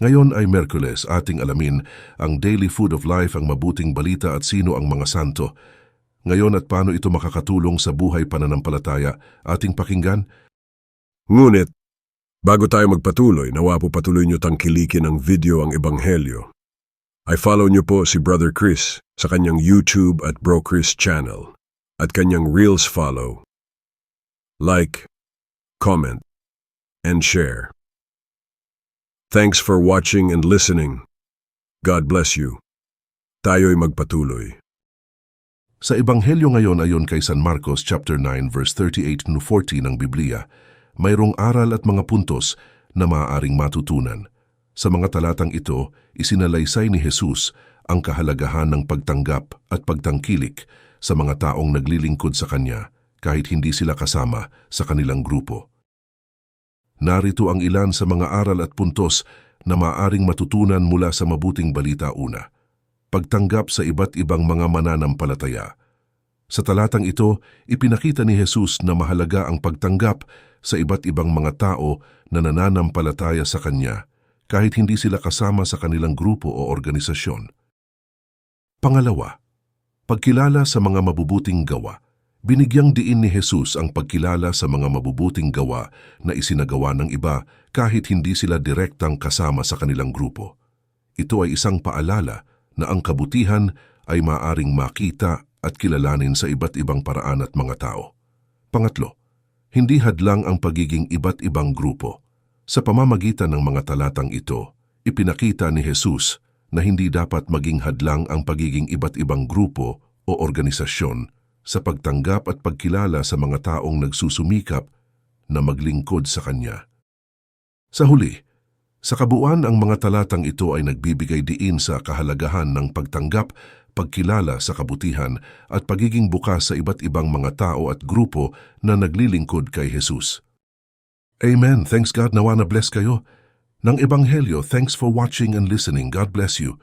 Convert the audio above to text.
Ngayon ay Merkules, ating alamin ang daily food of life, ang mabuting balita at sino ang mga santo. Ngayon at paano ito makakatulong sa buhay pananampalataya, ating pakinggan? Ngunit, bago tayo magpatuloy, nawa po patuloy nyo tangkilikin ang video ang Ebanghelyo. I follow nyo po si Brother Chris sa kanyang YouTube at Bro Chris channel at kanyang Reels follow. Like, comment, and share. Thanks for watching and listening. God bless you. Tayo'y magpatuloy. Sa Ebanghelyo ngayon ayon kay San Marcos chapter 9 verse 38 to 40 ng Biblia, mayroong aral at mga puntos na maaaring matutunan. Sa mga talatang ito, isinalaysay ni Jesus ang kahalagahan ng pagtanggap at pagtangkilik sa mga taong naglilingkod sa Kanya kahit hindi sila kasama sa kanilang grupo. Narito ang ilan sa mga aral at puntos na maaring matutunan mula sa mabuting balita una. Pagtanggap sa iba't ibang mga mananampalataya. Sa talatang ito, ipinakita ni Jesus na mahalaga ang pagtanggap sa iba't ibang mga tao na nananampalataya sa Kanya kahit hindi sila kasama sa kanilang grupo o organisasyon. Pangalawa, pagkilala sa mga mabubuting gawa. Binigyang diin ni Jesus ang pagkilala sa mga mabubuting gawa na isinagawa ng iba kahit hindi sila direktang kasama sa kanilang grupo. Ito ay isang paalala na ang kabutihan ay maaring makita at kilalanin sa iba't ibang paraan at mga tao. Pangatlo, hindi hadlang ang pagiging iba't ibang grupo. Sa pamamagitan ng mga talatang ito, ipinakita ni Jesus na hindi dapat maging hadlang ang pagiging iba't ibang grupo o organisasyon sa pagtanggap at pagkilala sa mga taong nagsusumikap na maglingkod sa Kanya. Sa huli, sa kabuuan ang mga talatang ito ay nagbibigay diin sa kahalagahan ng pagtanggap, pagkilala sa kabutihan at pagiging bukas sa iba't ibang mga tao at grupo na naglilingkod kay Jesus. Amen. Thanks God nawa na bless kayo. Ng Ebanghelyo, thanks for watching and listening. God bless you.